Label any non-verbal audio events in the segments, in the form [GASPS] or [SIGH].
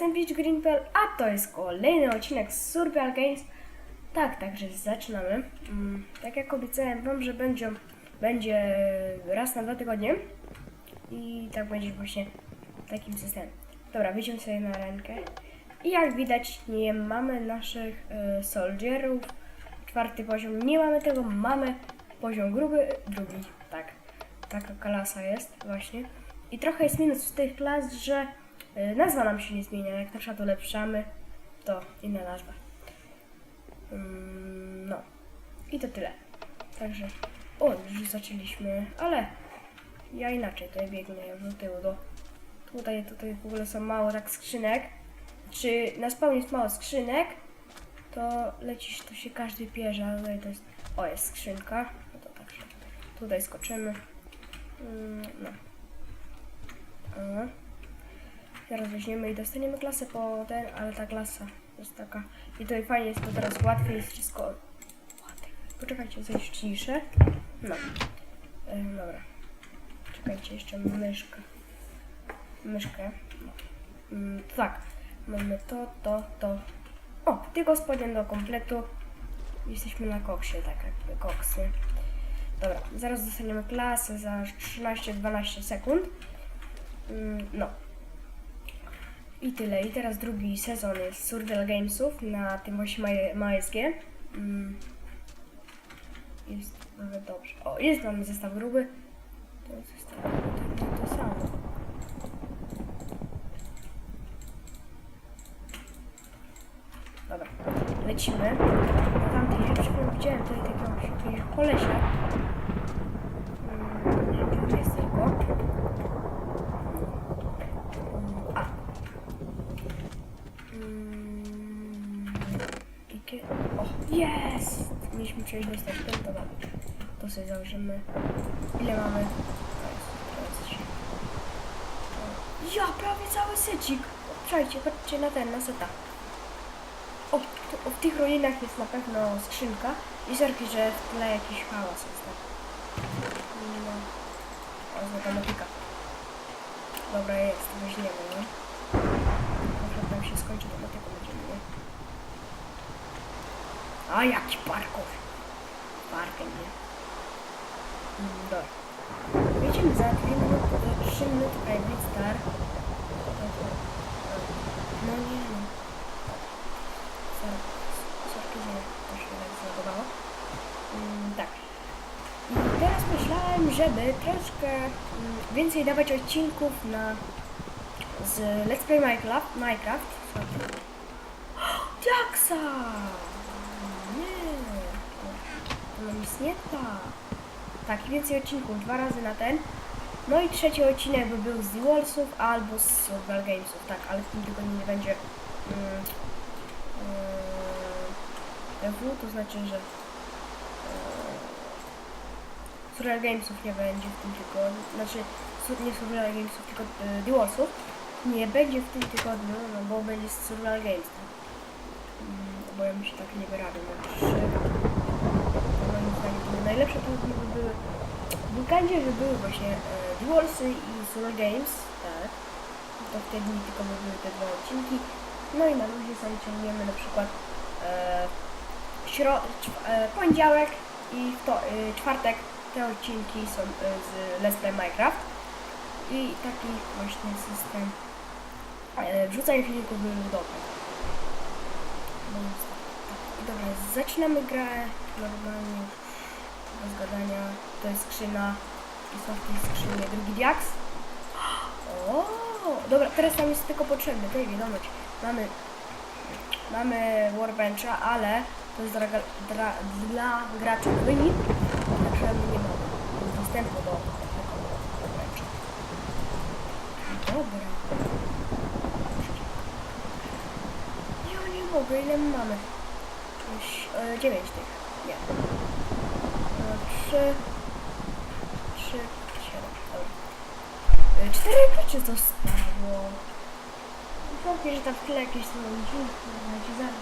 jestem Beach Greenpel, a to jest kolejny odcinek z Survival Games. Tak, także zaczynamy. Mm, tak jak obiecałem wam, że będzie, będzie raz na dwa tygodnie. I tak będzie właśnie takim systemem. Dobra, wyjdziemy sobie na rękę. I jak widać, nie mamy naszych e, soldierów. Czwarty poziom, nie mamy tego, mamy poziom gruby, drugi, tak. Taka klasa jest właśnie. I trochę jest minus w tych klas, że y, nazwa nam się nie zmienia. Jak na przykład ulepszamy, to inna nazwa. Ym, no. I to tyle. Także, o, już zaczęliśmy, ale ja inaczej tutaj biegnę do tyłu, do tutaj, tutaj w ogóle są mało tak skrzynek. Czy na spawnie jest mało skrzynek, to lecisz, to się każdy pierze, ale tutaj to jest, o, jest skrzynka. No to także, tutaj skoczymy. Ym, no. Zaraz weźmiemy i dostaniemy klasę po ten, ale ta klasa jest taka. I tutaj fajnie jest to teraz łatwiej jest wszystko. Poczekajcie, coś ciszę. No. E, dobra. Czekajcie, jeszcze myszkę. Myszkę. No. Mm, tak. Mamy to, to, to. O, tylko spodnie do kompletu. Jesteśmy na koksie, tak jakby koksy. Dobra, zaraz dostaniemy klasę za 13-12 sekund. Mm, No. I tyle. I teraz drugi sezon jest Survival Gamesów na tym właśnie MSG. Mm. Jest nawet dobrze. O, jest mamy zestaw gruby. To jest zestaw to, to, to samo. Dobra, lecimy. Na tamtej ja widziałem tutaj takiego kolesia. Mm, nie wiem, gdzie jest tylko. A. Mm, jakie- O, jest! Mieliśmy przejść do steczkę, dobra. To sobie założymy. Ile mamy? To to Ja, prawie cały secik! Słuchajcie, patrzcie na ten, na seta. O, tu, o, w tych ruinach jest na pewno skrzynka. I sorki, że w tle jakiś hałas jest. Tak. No. O, motyka. Dobra, jest, weźmiemy, no. Może tam się skończy, to motyką będziemy, nie? A, jaki parkour! Parkiem, nie? Mm, dobra. Jedziemy za 2 minuty, za 3 minuty, Blitz Star. No nie, no. Sorki, że to się tak zlogowało. Mm, tak. Teraz myślałem, żeby troszkę mm, więcej dawać odcinków na z Let's Play Minecraft. Minecraft. Nie. To nam jest nie tak. Tak, więcej odcinków, dwa razy na ten. No i trzeci odcinek by był z The Wallsów albo z Survival Gamesów, tak, ale w tym tygodniu nie będzie mm, mm, to znaczy, że e, Survival Gamesów nie będzie w tym tygodniu, znaczy nie Survival Gamesów, tylko e, The Wallsów nie będzie w tym tygodniu, no bo będzie z Survival Games, tak? Mm, bo ja mi się tak nie wyrabiam, na trzy moim zdaniem to najlepsze to by były w weekendzie, by były właśnie e, i Solo Games, tak. To wtedy tylko by były te dwa odcinki. No i na luzie sobie ciągniemy na przykład e, śro- e, poniedziałek i w to, e, czwartek te odcinki są e, z Let's Play Minecraft. I taki właśnie system e, wrzucania filmików. No więc tak. I dobra, zaczynamy grę normalnie, bez gadania. To jest skrzyna i są w tej skrzynie drugi diaks. O, dobra, teraz nam jest tylko potrzebny, tej wiadomość. Mamy, mamy workbencha, ale to jest dla, dla, dla graczy wynik, także nie mamy dostępu do tego workbencha. Dobra. Ja nie mogę, ile my mamy? Jakieś, e, dziewięć tych. Nie. E, trzy. Trzy. Siedem. Dobra. E, cztery rzeczy zostało. Wątpię, że tam w tyle jakieś są dźwięki. Znaczy zaraz.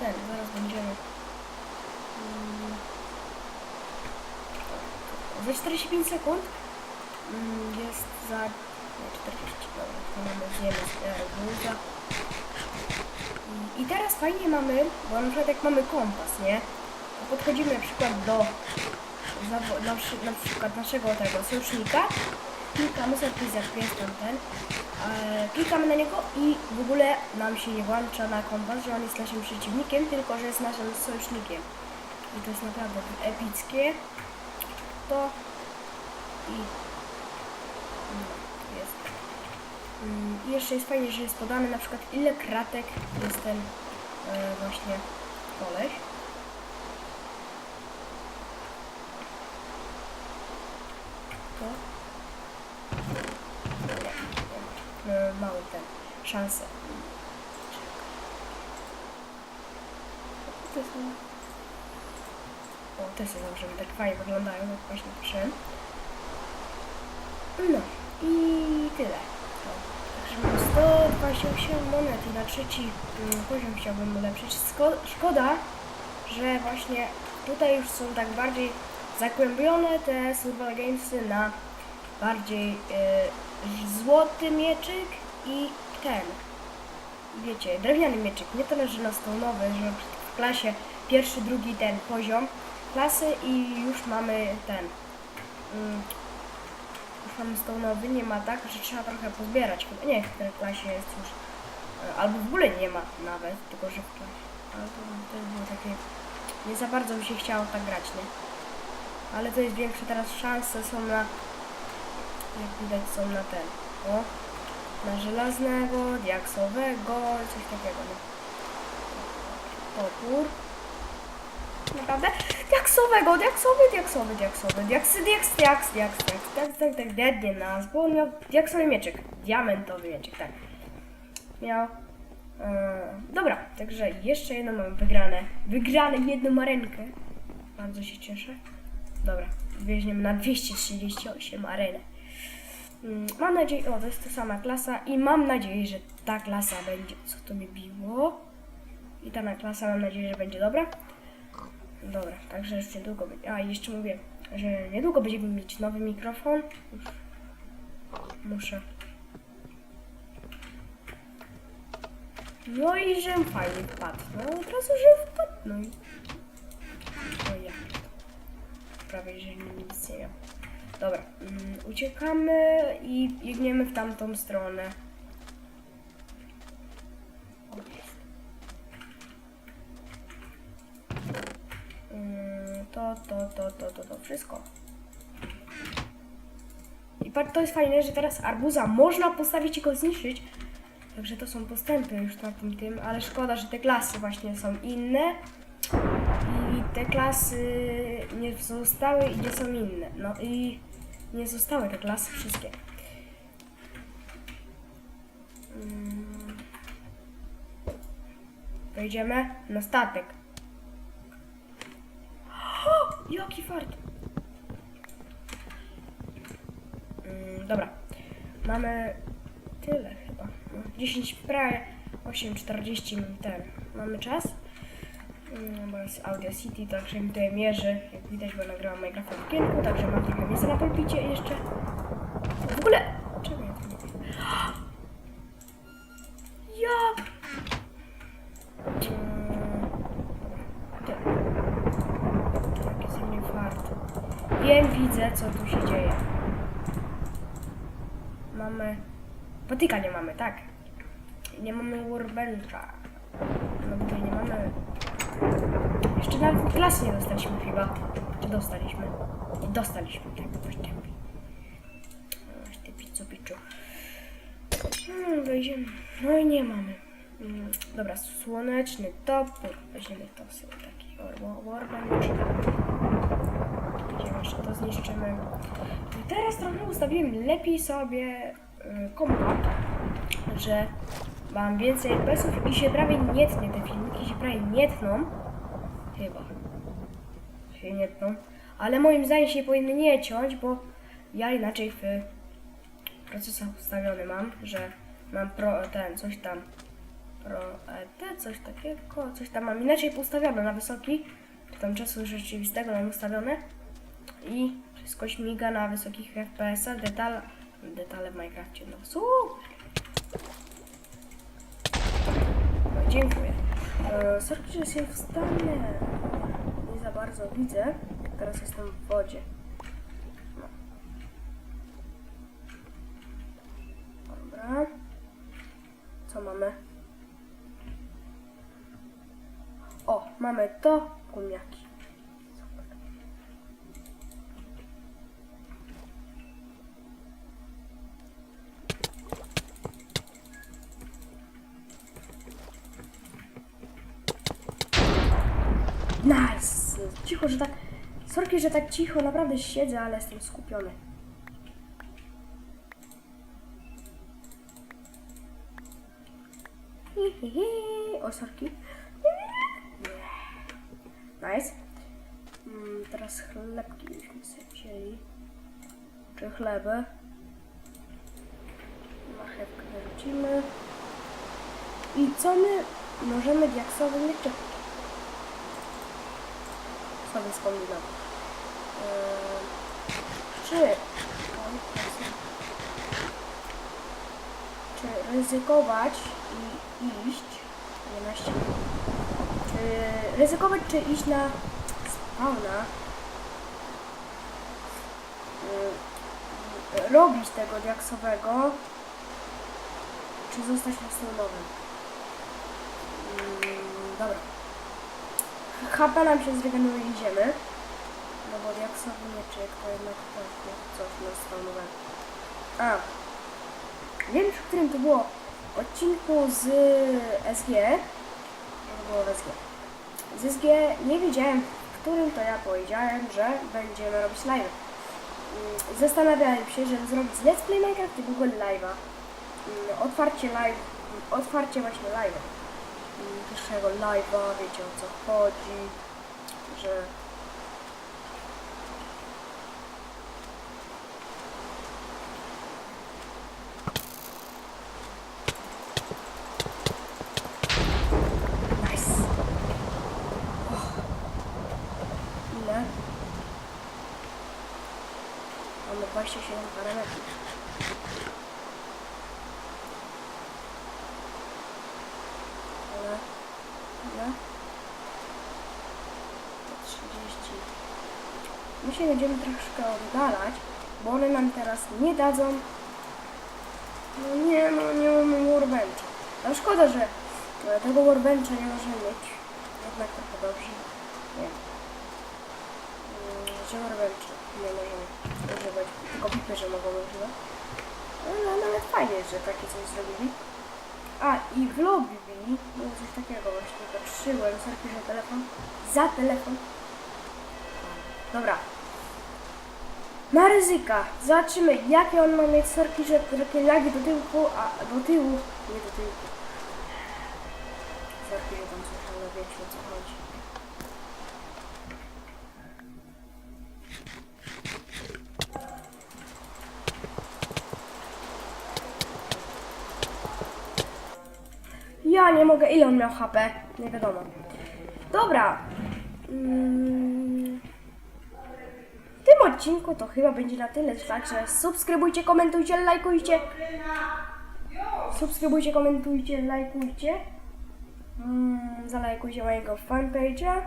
Ten, zaraz będziemy. Mm. Za 45 sekund mm, jest za Nie, 40, dobra, to mamy zjemy z arbuza. I, teraz fajnie mamy, bo na przykład jak mamy kompas, nie? Podchodzimy na przykład do, na, przy- na przykład naszego tego sojusznika, klikamy sobie, jak jest tam ten, e, klikamy na niego i w ogóle nam się nie włącza na kompas, że on jest naszym przeciwnikiem, tylko że jest naszym sojusznikiem. I to jest naprawdę epickie. To i I jeszcze jest fajnie, że jest podane na przykład ile kratek jest ten e, właśnie koleś. To. E, Mały ten. Szansę. To. O, te sobie założymy, tak fajnie wyglądają, jak właśnie patrzyłem. No i tyle. O, Także mam 128 monet na trzeci mm, poziom chciałbym ulepszyć. Szkoda, że właśnie tutaj już są tak bardziej zagłębione te survival gamesy na bardziej y, złoty mieczyk i ten. Wiecie, drewniany mieczyk. Nie tyle, że na stonowy, że w klasie pierwszy, drugi ten poziom klasy i już mamy ten. Mm, już mamy stonowy, nie ma tak, że trzeba trochę pozbierać. Chyba nie, w tej klasie jest już. e, Albo w ogóle nie ma nawet, tylko że w klasie. Ale to, to było takie. Nie za bardzo mi się chciało tak grać, nie? Ale to jest większe teraz szanse są na. Jak widać są na ten. O, na żelaznego, diaksowego, coś takiego, no. Topór. Naprawdę? Diaksowego, diaksowy, diaksowy, diaksowy, diaksy, diaks, diaks, diaks, diaks, tak, tak, tak, dednie nas, bo on miał diaksowy mieczyk, diamentowy mieczyk, tak. Miał, e, dobra, także jeszcze jedno mam wygrane, wygrane jedną arenkę, bardzo się cieszę. Dobra, weźmiemy na 238 arenę. Mm, Mam nadzieję, o to jest ta sama klasa i mam nadzieję, że ta klasa będzie, co to mi biło? I ta klasa mam nadzieję, że będzie dobra. Dobra, także już niedługo będzie. A jeszcze mówię, że niedługo będziemy mieć nowy mikrofon. Już muszę. No i że fajnie wpadł. No od razu, że wpadł. No i. O ja. Prawie, że nie miał. Dobra, mm, uciekamy i biegniemy w tamtą stronę. To, to, to, to, wszystko. I to jest fajne, że teraz arbuza można postawić i go zniszczyć. Także to są postępy już na tym tym, ale szkoda, że te klasy właśnie są inne. I te klasy nie zostały i nie są inne. No i nie zostały te klasy wszystkie. Mm. Wejdziemy na statek. Jaki fart! Mm, dobra. Mamy tyle chyba. No, 10 prawie 8.40 mam ten. Mamy czas. Mm, Bo jest Audio City, także mi tutaj mierzy. Jak widać, bo nagrałam Minecraft w okienku, także mam trochę miejsca na pulpicie jeszcze. W ogóle... Czego ja tu nie wiem? [GASPS] Jak? Mm, dobra, tyle. Jaki ze mnie fart. Wiem, widzę, co tu się dzieje. Mamy... Patyka nie mamy, tak. Nie mamy workbencha. No tutaj nie mamy... Jeszcze nawet klasy nie dostaliśmy chyba. Czy dostaliśmy? Nie dostaliśmy, tak, właśnie. Ach, Ty pizzu, piczu. Hmm, wejdziemy. No i nie mamy. Mm, Dobra, słoneczny topór. Weźmiemy to sobie taki war- workbench. Gdzie jeszcze to zniszczymy. Teraz trochę ustawiłem lepiej sobie y, kompa, że mam więcej FPS-ów i się prawie nie tnie, te filmiki się prawie nie tną. Chyba. Się nie tną. Ale moim zdaniem się powinny nie ciąć, bo ja inaczej w procesach ustawiony mam, że mam pro, ten, coś tam, pro, ET, coś takiego, coś tam mam inaczej ustawione na wysoki, tam czasu rzeczywistego mam ustawione i wszystko śmiga na wysokich FPS-ach, detal, detale w Minecrafcie. No super. No, dziękuję. E, sorki, że się wstanę. Nie za bardzo widzę. Teraz jestem w wodzie. No. Dobra. Co mamy? O, mamy to. Gumiaki. Cicho, że tak... Sorki, że tak cicho, naprawdę siedzę, ale jestem skupiony. Hi. O, sorki. Nice. Mm, teraz chlebki byśmy sobie wzięli. Czy chleby. Marchewkę wyrzucimy. I co my możemy diaksowy jeszcze sobie wspominam. Eee, czy, czy ryzykować i iść 11 czy ryzykować czy iść na spawna? Eee, robić tego diaksowego czy zostać następnym mm, dobra HP nam się zregeneruje idziemy. No bo jak sobie mieczyk, to jednak nie, coś nas spawnuje. A. Nie wiem, w którym to było odcinku z SG. To było SG. Z SG nie wiedziałem, w którym to ja powiedziałem, że będziemy robić live. Mm, Zastanawiałem się, żeby zrobić Let's Play Minecraft i w ogóle live'a. Mm, Otwarcie live, otwarcie właśnie live'a pierwszego live'a, wiecie o co chodzi, że? Mamy 27 parametrów. Ale... Ile? To 30. My się będziemy troszkę oddalać, bo one nam teraz nie dadzą. No nie, no nie mamy workbencha. No szkoda, że e, tego workbencha nie możemy mieć. Jednak trochę dobrze. Nie. Mm, Że workbencha nie możemy używać. Tylko piperze mogą używać. No, no nawet fajnie, że takie coś zrobili. A, i w lobby było coś takiego właśnie, patrzyłem, sorki za telefon, za telefon. Dobra. Na ryzyka. Zobaczymy, jakie on ma mieć sorki, że takie lagi do tyłu, a do tyłu, nie do tyłu. Sorki, że tam ale wiecie o co chodzi. Ja nie mogę. Ile on miał HP? Nie wiadomo. Dobra. Mm. Odcinku to chyba będzie na tyle. Także subskrybujcie, komentujcie, lajkujcie. Subskrybujcie, komentujcie, lajkujcie. Mm, zalajkujcie mojego fanpage'a.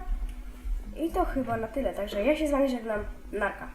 I to chyba na tyle. Także ja się z wami żegnam. Narka.